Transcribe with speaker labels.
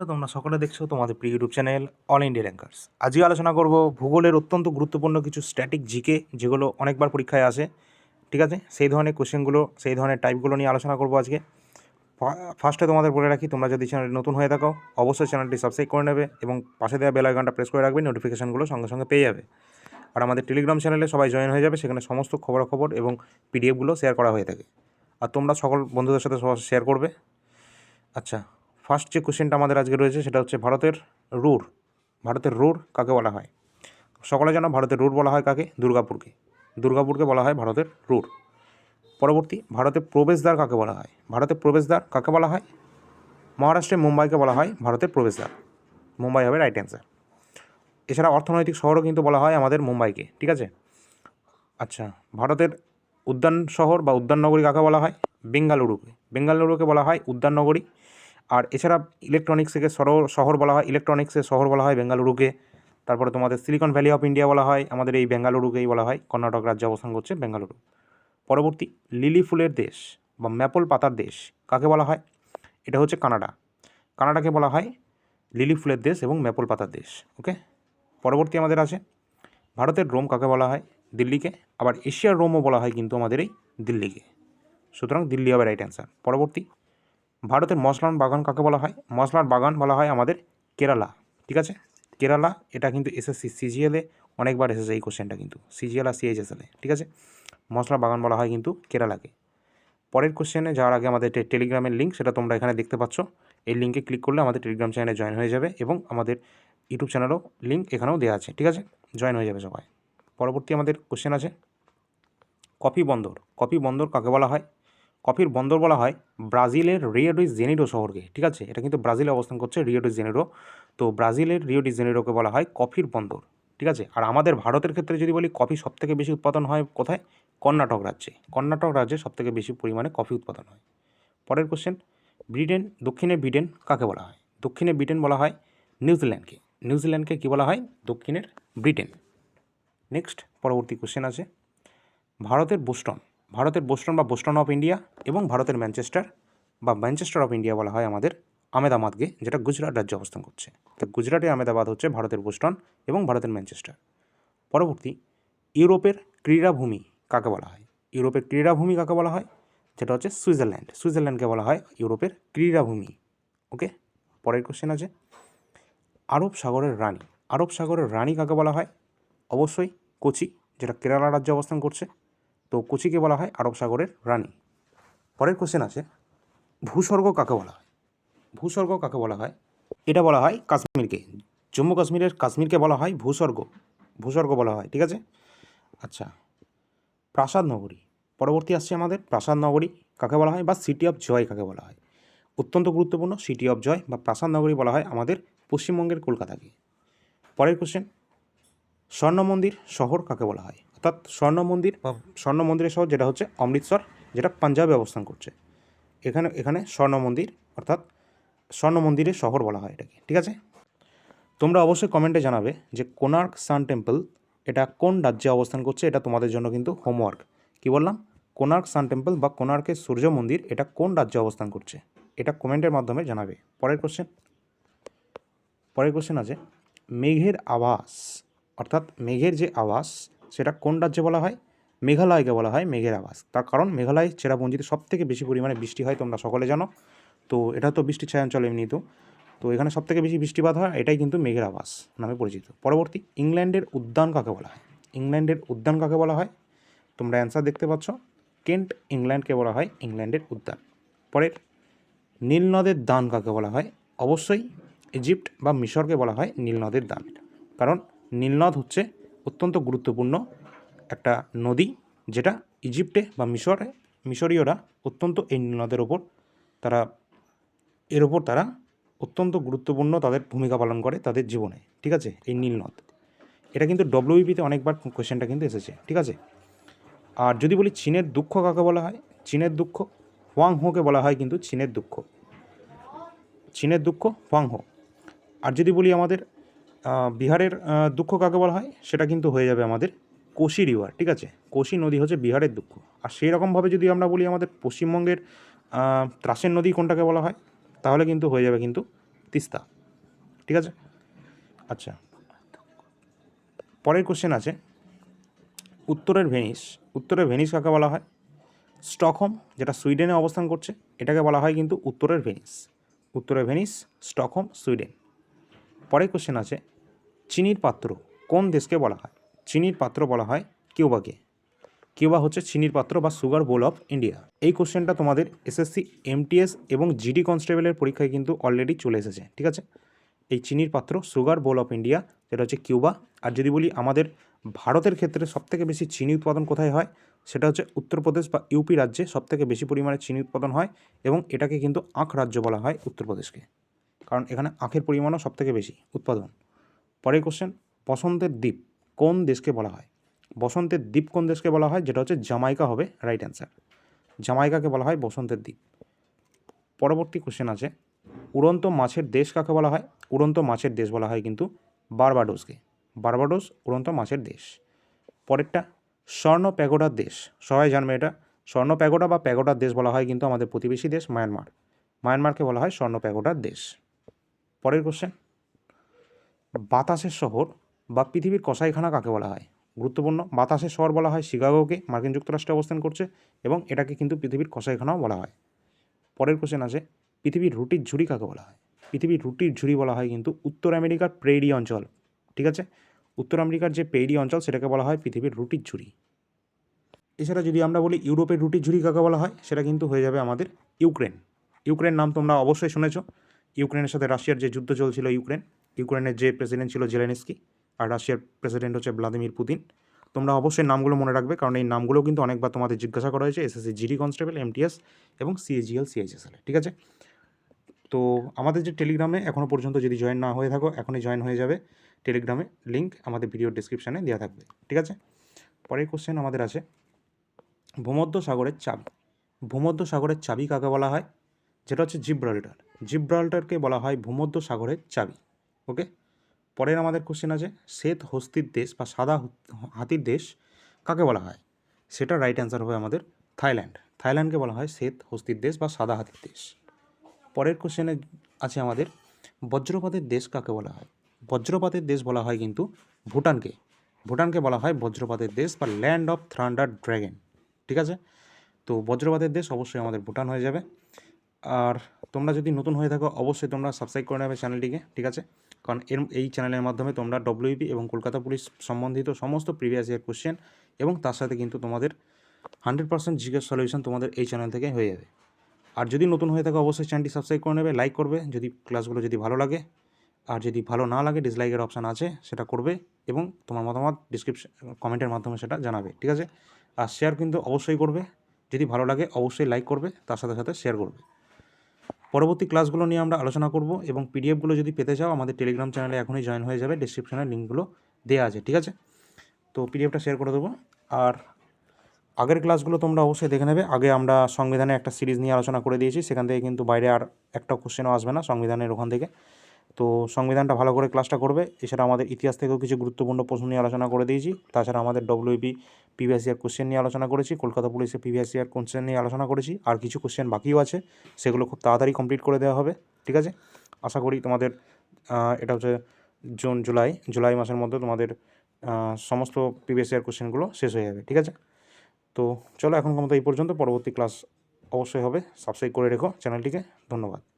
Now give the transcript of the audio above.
Speaker 1: তোমরা সকলে দেখছ তোমাদের প্রিয় YouTube channel all India rankers আজকে আলোচনা করব ভূগোলের অত্যন্ত গুরুত্বপূর্ণ কিছু স্ট্যাটিক জিকে, যেগুলো অনেকবার পরীক্ষায় আসে, ঠিক আছে? সেই ধরনের কোশ্চেনগুলো সেই ধরনের টাইপগুলো নিয়ে আলোচনা করব আজকে। ফার্স্টে তোমাদের বলে রাখি, তোমরা যদি চ্যানেল নতুন হয়ে থাকো, অবশ্যই চ্যানেলটি সাবস্ক্রাইব করে নেবে এবং পাশে দেওয়া বেল আইকনটা প্রেস করে রাখবে নোটিফিকেশানগুলো সঙ্গে সঙ্গে পেয়ে যাবে। আর আমাদের টেলিগ্রাম চ্যানেলে সবাই জয়েন হয়ে যাবে, সেখানে সমস্ত খবরাখবর এবং পিডিএফগুলো শেয়ার করা হয়ে থাকে। আর তোমরা সকল বন্ধুদের সাথে শেয়ার করবে। আচ্ছা ফার্স্ট যে কোশ্চেনটা আমাদের আজকে রয়েছে সেটা হচ্ছে ভারতের রুর ভারতের রুর কাকে বলা হয়? সকলে জানো ভারতের রুর বলা হয় কাকে? দুর্গাপুরকে। দুর্গাপুরকে বলা হয় ভারতের রুর। পরবর্তী ভারতের প্রবেশদ্বার কাকে বলা হয়? ভারতের প্রবেশদ্বার কাকে বলা হয়? মহারাষ্ট্রে মুম্বাইকে বলা হয় ভারতের প্রবেশদ্বার। মুম্বাই হবে রাইট অ্যান্সার এছাড়া অর্থনৈতিক শহরও কিন্তু বলা হয় আমাদের মুম্বাইকে, ঠিক আছে? আচ্ছা ভারতের উদ্যান শহর বা উদ্যান নগরী কাকে বলা হয়? বেঙ্গালুরুকে। বেঙ্গালুরুকে বলা হয় উদ্যান নগরী। আর এছাড়া ইলেকট্রনিক্স থেকে শহর বলা হয় ইলেকট্রনিক্সের শহর বলা হয়, বেঙ্গালুরুকে। তারপরে তোমাদের সিলিকন ভ্যালি অফ ইন্ডিয়া বলা হয়, আমাদের এই বেঙ্গালুরুকেই বলা হয়, কর্ণাটক রাজ্যে অবস্থান করছে বেঙ্গালুরু। পরবর্তী, লিলি ফুলের দেশ বা ম্যাপল পাতার দেশ, কাকে বলা হয়? এটা হচ্ছে কানাডা। কানাডাকে বলা হয় লিলি ফুলের দেশ এবং ম্যাপল পাতার দেশ, ওকে? পরবর্তী আমাদের আছে, ভারতের রোম কাকে বলা হয়? দিল্লিকে। আবার এশিয়ার রোমও বলা হয় কিন্তু আমাদের এই দিল্লিকে। সুতরাং দিল্লি হবে রাইট অ্যান্সার পরবর্তী ভারতের মশলার বাগান কাকে বলা হয়? মশলার বাগান বলা হয় আমাদের কেরালা, ঠিক আছে? কেরালা, এটা কিন্তু এসএসসি সিজিএলে অনেকবার এসেছে এই কোশ্চেনটা কিন্তু সিজিএল আর সিএইচএসএলে ঠিক আছে? মশলার বাগান বলা হয় কিন্তু কেরালাকে। পরের কোশ্চেনে যাওয়ার আগে আমাদের টেলিগ্রামের লিঙ্ক সেটা তোমরা এখানে দেখতে পাচ্ছ। এই লিঙ্কে ক্লিক করলে আমাদের টেলিগ্রাম চ্যানেলে জয়েন হয়ে যাবে এবং আমাদের ইউটিউব চ্যানেলও লিঙ্ক এখানেও দেওয়া আছে, ঠিক আছে? জয়েন হয়ে যাবে সবাই। পরবর্তী আমাদের কোশ্চেন আছে, কফি বন্দর। কফি বন্দর কাকে বলা হয়? কফির বন্দর বলা হয় ব্রাজিলের রিও ডি জেনিরো শহরকে, ঠিক আছে? এটা কিন্তু ব্রাজিলে অবস্থান করছে রিও ডি জেনিরো। তো ব্রাজিলের রিও ডি জেনিরোকে বলা হয় কফির বন্দর, ঠিক আছে? আর আমাদের ভারতের ক্ষেত্রে যদি বলি কফি সবথেকে বেশি উৎপাদন হয় কোথায়? কর্ণাটক রাজ্যে। কর্ণাটক রাজ্যে সবথেকে বেশি পরিমাণে কফি উৎপাদন হয়। পরের কোশ্চেন ব্রিটেন, দক্ষিণে ব্রিটেন কাকে বলা হয়? দক্ষিণে ব্রিটেন বলা হয় নিউজিল্যান্ডকে। নিউজিল্যান্ডকে কী বলা হয়? দক্ষিণের ব্রিটেন। নেক্সট পরবর্তী কোশ্চেন আছে। ভারতের বোস্টন। ভারতের বোস্টন বা বোস্টন অফ ইন্ডিয়া এবং ভারতের ম্যানচেস্টার বা ম্যানচেস্টার অফ ইন্ডিয়া বলা হয় আমাদের আমেদাবাদকে, যেটা গুজরাট রাজ্যে অবস্থান করছে। তো গুজরাটের আমেদাবাদ হচ্ছে ভারতের বোস্টন এবং ভারতের ম্যানচেস্টার। পরবর্তী, ইউরোপের ক্রীড়াভূমি কাকে বলা হয়? ইউরোপের ক্রীড়াভূমি কাকে বলা হয়? যেটা হচ্ছে সুইজারল্যান্ড। সুইজারল্যান্ডকে বলা হয় ইউরোপের ক্রীড়াভূমি। ওকে? পরের কোশ্চেন আছে। আরব সাগরের রানী। আরব সাগরের রানী কাকে বলা হয়? অবশ্যই কোচি, যেটা কেরালা রাজ্যে অবস্থান করছে। তো কোচিকে বলা হয় আরব সাগরের রানী। পরের কোশ্চেন আছে, ভূস্বর্গ কাকে বলা হয়? ভূস্বর্গ কাকে বলা হয়? এটা বলা হয় কাশ্মীরকে। জম্মু কাশ্মীরের কাশ্মীরকে বলা হয় ভূস্বর্গ। ভূস্বর্গ বলা হয়, ঠিক আছে? আচ্ছা প্রাসাদ নগরী। পরবর্তী আসছে আমাদের, প্রাসাদ নগরী কাকে বলা হয় বা সিটি অফ জয় কাকে বলা হয়? অত্যন্ত গুরুত্বপূর্ণ সিটি অফ জয় বা প্রাসাদ নগরী বলা হয় আমাদের পশ্চিমবঙ্গের কলকাতাকে। পরের কোশ্চেন স্বর্ণ মন্দির শহর কাকে বলা হয়? অর্থাৎ স্বর্ণ মন্দির বা স্বর্ণ মন্দিরের শহর যেটা হচ্ছে অমৃতসর, যেটা পাঞ্জাবে অবস্থান করছে। এখানে এখানে স্বর্ণ মন্দির, অর্থাৎ স্বর্ণ মন্দিরের শহর বলা হয় এটাকে, ঠিক আছে? তোমরা অবশ্যই কমেন্টে জানাবে যে কোনার্ক সান টেম্পল এটা কোন রাজ্যে অবস্থান করছে, এটা তোমাদের জন্য কিন্তু হোমওয়ার্ক। কি বললাম? কোনার্ক সান টেম্পল বা কোনার্কের সূর্য মন্দির এটা কোন রাজ্যে অবস্থান করছে, এটা কমেন্টের মাধ্যমে জানাবে। পরের কোশ্চেন পরের কোশ্চেন আছে, মেঘের আবাস অর্থাৎ মেঘের যে আবাস সেটা কোন রাজ্যে বলা হয়? মেঘালয়কে বলা হয় মেঘের আবাস তার কারণ মেঘালয়, চেরাপুঞ্জিতে সব থেকে বেশি পরিমাণে বৃষ্টি হয়, তোমরা সকলে জানো। তো এটা তো বৃষ্টি ছায়া অঞ্চল এমনিতেও তো এখানে সব থেকে বেশি বৃষ্টিপাত হয়, এটাই কিন্তু মেঘের আবাস নামে পরিচিত। পরবর্তী, ইংল্যান্ডের উদ্যান কাকে বলা হয়? ইংল্যান্ডের উদ্যান কাকে বলা হয়? তোমরা অ্যান্সার দেখতে পাচ্ছ। কেন্ট ইংল্যান্ডকে বলা হয় ইংল্যান্ডের উদ্যান। পরের, নীল নদের দান কাকে বলা হয়? অবশ্যই ইজিপ্ট বা মিশরকে বলা হয় নীল নদের দান। কারণ নীলনদ হচ্ছে অত্যন্ত গুরুত্বপূর্ণ একটা নদী যেটা ইজিপ্টে বা মিশরে, মিশরীয়রা অত্যন্ত এই নীলনদের ওপর তারা, এর ওপর তারা অত্যন্ত গুরুত্বপূর্ণ তাদের ভূমিকা পালন করে তাদের জীবনে, ঠিক আছে? এই নীলনদ এটা কিন্তু ডব্লিউবিপিতে অনেকবার কোয়েশ্চেনটা কিন্তু এসেছে, ঠিক আছে? আর যদি বলি চীনের দুঃখ কাকে বলা হয়? চীনের দুঃখ হোয়াং হোকে বলা হয় কিন্তু চীনের দুঃখ। চীনের দুঃখ হোয়াং হো আর যদি বলি আমাদের বিহারের দুঃখ কাকে বলা হয়? সেটা কিন্তু হয়ে যাবে আমাদের কোশি রিভার ঠিক আছে? কোশি নদী হচ্ছে বিহারের দুঃখ। আর সেই রকমভাবে যদি আমরা বলি আমাদের পশ্চিমবঙ্গের ত্রাসের নদী কোনটাকে বলা হয়? তাহলে কিন্তু হয়ে যাবে কিন্তু তিস্তা, ঠিক আছে? আচ্ছা। পরের কোশ্চেন আছে, উত্তরের ভেনিস উত্তরের ভেনিস কাকে বলা হয়? স্টকহোম, যেটা সুইডেনে অবস্থান করছে, এটাকে বলা হয় কিন্তু উত্তরের ভেনিস। উত্তরের ভেনিস, স্টকহোম, সুইডেন। পরের কোশ্চেন আছে চিনির পাত্র, কোন দেশকে বলা হয়? চিনির পাত্র বলা হয় কিউবাকে। কিউবা হচ্ছে চিনির পাত্র বা সুগার বোল অফ ইন্ডিয়া। এই কোশ্চেনটা তোমাদের এসএসসি, এমটিএস এবং জিডি কনস্টেবলের পরীক্ষায় কিন্তু অলরেডি চলে এসেছে, ঠিক আছে? এই চিনির পাত্র, সুগার বোল অফ ইন্ডিয়া, যেটা হচ্ছে কিউবা। আর যদি বলি আমাদের ভারতের ক্ষেত্রে সবথেকে বেশি চিনি উৎপাদন কোথায় হয়? সেটা হচ্ছে উত্তরপ্রদেশ বা ইউপি রাজ্যে সবথেকে বেশি পরিমাণে চিনি উৎপাদন হয় এবং এটাকে কিন্তু আখ রাজ্য বলা হয় উত্তরপ্রদেশকে। কারণ এখানে আখের পরিমাণও সবথেকে বেশি উৎপাদন। পরের কোশ্চেন বসন্তের দ্বীপ কোন দেশকে বলা হয়? বসন্তের দ্বীপ কোন দেশকে বলা হয়? যেটা হচ্ছে জামাইকা হবে রাইট অ্যান্সার জামাইকাকে বলা হয় বসন্তের দ্বীপ। পরবর্তী কোশ্চেন আছে, উড়ন্ত মাছের দেশ কাকে বলা হয়? উড়ন্ত মাছের দেশ বলা হয় কিন্তু বারবাডোসকে। বারবাডোস উড়ন্ত মাছের দেশ। পরেরটা, স্বর্ণ প্যাগোডার দেশ। সবাই জানবে এটা। স্বর্ণ প্যাগোডা বা প্যাগোডার দেশ বলা হয় কিন্তু আমাদের প্রতিবেশী দেশ মায়ানমার। মায়ানমারকে বলা হয় স্বর্ণ প্যাগোডার দেশ। পরের কোশ্চেন বাতাসের শহর বা পৃথিবীর কসাইখানা কাকে বলা হয়? গুরুত্বপূর্ণ। বাতাসের শহর বলা হয় শিকাগোকে, মার্কিন যুক্তরাষ্ট্রে অবস্থান করছে এবং এটাকে কিন্তু পৃথিবীর কসাইখানাও বলা হয়। পরের কোশ্চেন আছে পৃথিবীর রুটির ঝুড়ি কাকে বলা হয়? পৃথিবীর রুটির ঝুড়ি বলা হয় কিন্তু উত্তর আমেরিকার প্রেরি অঞ্চল, ঠিক আছে? উত্তর আমেরিকার যে পেরি অঞ্চল সেটাকে বলা হয় পৃথিবীর রুটির ঝুড়ি। এছাড়া যদি আমরা বলি ইউরোপের রুটির ঝুড়ি কাকে বলা হয়, সেটা কিন্তু হয়ে যাবে আমাদের ইউক্রেন। ইউক্রেন নাম তোমরা অবশ্যই শুনেছ। ইউক্রেনের সাথে রাশিয়ার যে যুদ্ধ চলছিল ইউক্রেন ইউক্রেনের যে প্রেসিডেন্ট ছিল জেলেনস্কি আর রাশিয়ার প্রেসিডেন্ট হচ্ছে ভ্লাদিমির পুতিন, তোমরা অবশ্যই নামগুলো মনে রাখবে কারণ এই নামগুলো কিন্তু অনেকবার তোমাদের জিজ্ঞাসা করা হয়েছে, এসএসসি জিডি কনস্টেবল, এমটিএস এবং সিএজিএল, সিএইচএসএল ঠিক আছে? তো আমাদের যে টেলিগ্রামে এখনও পর্যন্ত যদি জয়েন না হয়ে থাকো, এখনই জয়েন হয়ে যাবে। টেলিগ্রামে লিঙ্ক আমাদের ভিডিও ডিসক্রিপশানে দেওয়া থাকবে, ঠিক আছে? পরের কোশ্চেন আমাদের আছে, ভূমধ্য সাগরের চাবি। ভূমধ্য সাগরের চাবি কাকে বলা হয়? যেটা হচ্ছে জিব্রাল্টার। জিব্রাল্টারকে বলা হয় ভূমধ্য সাগরের চাবি। ওকে? পরের আমাদের কোশ্চেন আছে, শ্বেত হস্তির দেশ বা সাদা হাতির দেশ কাকে বলা হয়? সেটা রাইট অ্যান্সার হবে আমাদের থাইল্যান্ড। থাইল্যান্ডকে বলা হয় শ্বেত হস্তির দেশ বা সাদা হাতির দেশ। পরের কোশ্চেনে আছে আমাদের, বজ্রপাতের দেশ কাকে বলা হয়? বজ্রপাতের দেশ বলা হয় কিন্তু ভুটানকে। ভুটানকে বলা হয় বজ্রপাতের দেশ বা ল্যান্ড অফ থ্রান্ডার ড্র্যাগন ঠিক আছে? তো বজ্রপাতের দেশ অবশ্যই আমাদের ভুটান হয়ে যাবে। আর তোমরা যদি নতুন হয়ে থাকো, অবশ্যই তোমরা সাবস্ক্রাইব করে নেবে চ্যানেলটিকে ঠিক আছে? কারণ এর, এই চ্যানেলের মাধ্যমে তোমরা ডব্লিউপি এবং কলকাতা পুলিশ সম্বন্ধিত সমস্ত প্রিভিয়াস ইয়ার কোশ্চেন এবং তার সাথে কিন্তু তোমাদের হান্ড্রেড পার্সেন্ট জিজ্ঞেস সলিউশন তোমাদের এই চ্যানেল থেকে হয়ে যাবে। আর যদি নতুন হয়ে থাকো, অবশ্যই চ্যানেলটি সাবস্ক্রাইব করে নেবে লাইক করবে, যদি ক্লাসগুলো যদি ভালো লাগে। আর যদি ভালো না লাগে ডিসলাইকের অপশান আছে, সেটা করবে এবং তোমার মতামত ডিসক্রিপশন কমেন্টের মাধ্যমে সেটা জানাবে, ঠিক আছে? আর শেয়ার কিন্তু অবশ্যই করবে। যদি ভালো লাগে, অবশ্যই লাইক করবে, তার সাথে সাথে শেয়ার করবে। পরবর্তী ক্লাসগুলো নিয়ে আমরা আলোচনা করব এবং পিডিএফগুলো যদি পেতে চাও, আমাদের টেলিগ্রাম চ্যানেলে এখনই জয়েন হয়ে যাবে। ডিসক্রিপশনে লিঙ্কগুলো দেওয়া আছে, ঠিক আছে? তো পিডিএফটা শেয়ার করে দেবো। আর আগের ক্লাসগুলো তোমরা অবশ্যই দেখে নেবে। আগে আমরা সংবিধানে একটা সিরিজ নিয়ে আলোচনা করে দিয়েছি। সেখান থেকে কিন্তু বাইরে আর একটা কোশ্চেনও আসবে না সংবিধানের ওখান থেকে। তো সংবিধানটা ভালো করে ক্লাসটা করবে। এছাড়া আমাদের ইতিহাস থেকেও কিছু গুরুত্বপূর্ণ প্রশ্ন নিয়ে আলোচনা করে দিয়েছি। তাছাড়া আমাদের ডব্লিউপি প্রিভিয়াস ইয়ার কোশ্চেন নিয়ে আলোচনা করেছি। কলকাতা পুলিশের প্রিভিয়াস ইয়ার কোশ্চেন নিয়ে আলোচনা করেছি। আর কিছু কোশ্চেন বাকিও আছে। সেগুলো খুব তাড়াতাড়ি কমপ্লিট করে দেওয়া হবে। ঠিক আছে? আশা করি তোমাদের এটা হচ্ছে জুন জুলাই জুলাই মাসের মধ্যে তোমাদের সমস্ত প্রিভিয়াস ইয়ার কোশ্চেনগুলো শেষ হয়ে যাবে। ঠিক আছে? তো চলো এখন মতো এই পর্যন্ত। পরবর্তী ক্লাস অবশ্যই হবে। সাবস্ক্রাইব করে রেখো চ্যানেলটিকে। ধন্যবাদ।